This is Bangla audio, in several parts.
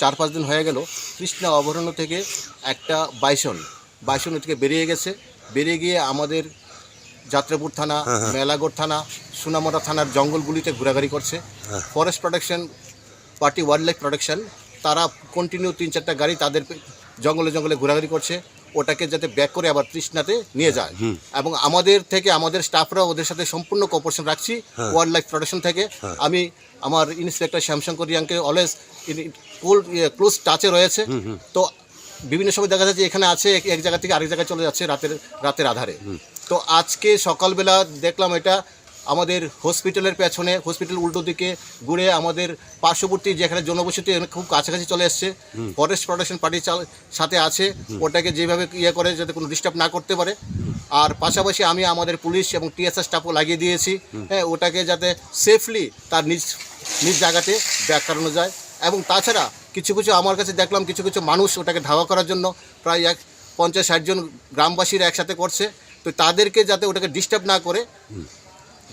চার পাঁচ দিন হয়ে গেল কৃষ্ণা অভয়ারণ্য থেকে একটা বাইসন বাইসন থেকে বেরিয়ে গেছে। বেরিয়ে গিয়ে আমাদের যাত্রাপুর থানা মেলাগড় থানা সোনামরা থানার জঙ্গলগুলিতে ঘোরাঘুরি করছে। Forest protection party wildlife protection তারা কন্টিনিউ তিন চারটা গাড়ি তাদের জঙ্গলে জঙ্গলে ঘোরাঘুরি করছে। ওটাকে যাতে ব্যাক করে আবার তৃষ্ণাতে নিয়ে যায়। এবং আমাদের থেকে আমাদের স্টাফরা ওদের সাথে সম্পূর্ণ কোঅপারেশন রাখছি ওয়াইল্ড লাইফ প্রোটেকশন থেকে। আমি আমার ইন্সপেক্টর শ্যামশঙ্কর রিয়াংকে অলওয়েজ ফুল ক্লোজ টাচে রয়েছে। তো বিভিন্ন সময় দেখা যাচ্ছে এখানে আছে এক- জায়গা থেকে আরেক জায়গায় চলে যাচ্ছে রাতের রাতের আধারে। তো আজকে সকালবেলা দেখলাম এটা আমাদের হসপিটালের পেছনে হসপিটাল উল্টো দিকে ঘুরে আমাদের পার্শ্ববর্তী যেখানে জনবসতি এখানে খুব কাছাকাছি চলে এসছে। ফরেস্ট প্রোটেকশন পার্টির সাথে আছে। ওটাকে যেভাবে ইয়ে করে যাতে কোনো ডিস্টার্ব না করতে পারে। আর পাশাপাশি আমি আমাদের পুলিশ এবং টিএসআর স্টাফও লাগিয়ে দিয়েছি। হ্যাঁ ওটাকে যাতে সেফলি তার নিজ নিজ জায়গাতে ব্যাক করানো যায়। এবং তাছাড়া কিছু কিছু আমার কাছে দেখলাম কিছু কিছু মানুষ ওটাকে ধাওয়া করার জন্য, প্রায় এক পঞ্চাশ ষাট জন গ্রামবাসীরা একসাথে করছে। তো তাদেরকে যাতে ওটাকে ডিস্টার্ব না করে,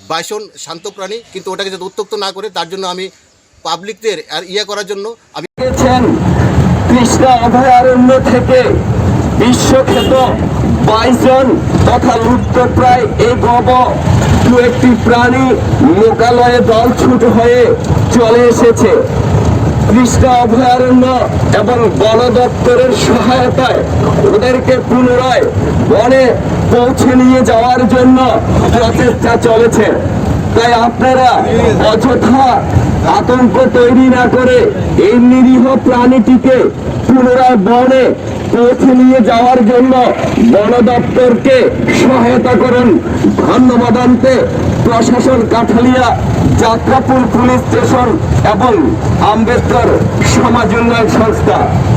বাইসন শান্ত প্রাণী, কিন্তু ওটাকে যাতে উত্তক্ত না করে, তার জন্য আমি পাবলিকদের আর ইয়ে করার জন্য আমি কৃষ্ণা অভয়ারণ্য থেকে বিশ্বখ্যাত বাইসন তথা লুপ্তপ্রায় এই গব দু একটি প্রাণী লোকালয়ে দল ছুট হয়ে চলে এসেছে। কৃষ্ণা অভয়ারণ্য এবং বন দপ্তরের সহায়তায় ওদেরকে পুনরায় বনে পৌঁছে নিয়ে যাওয়ার জন্য প্রচেষ্টা চলেছে। তাই আপনারা অযথা আতঙ্ক তৈরি না করে এই নিরীহ প্রাণীটিকে পুনরায় বনে পৌঁছে নিয়ে যাওয়ার জন্য বন দপ্তরকে সহায়তা করুন। ধন্যবাদ আনতে প্রশাসন কাঠালিয়া যাত্রাপুর পুলিশ স্টেশন এবং আম্বেদকর সমাজ উন্নয়ন সংস্থা।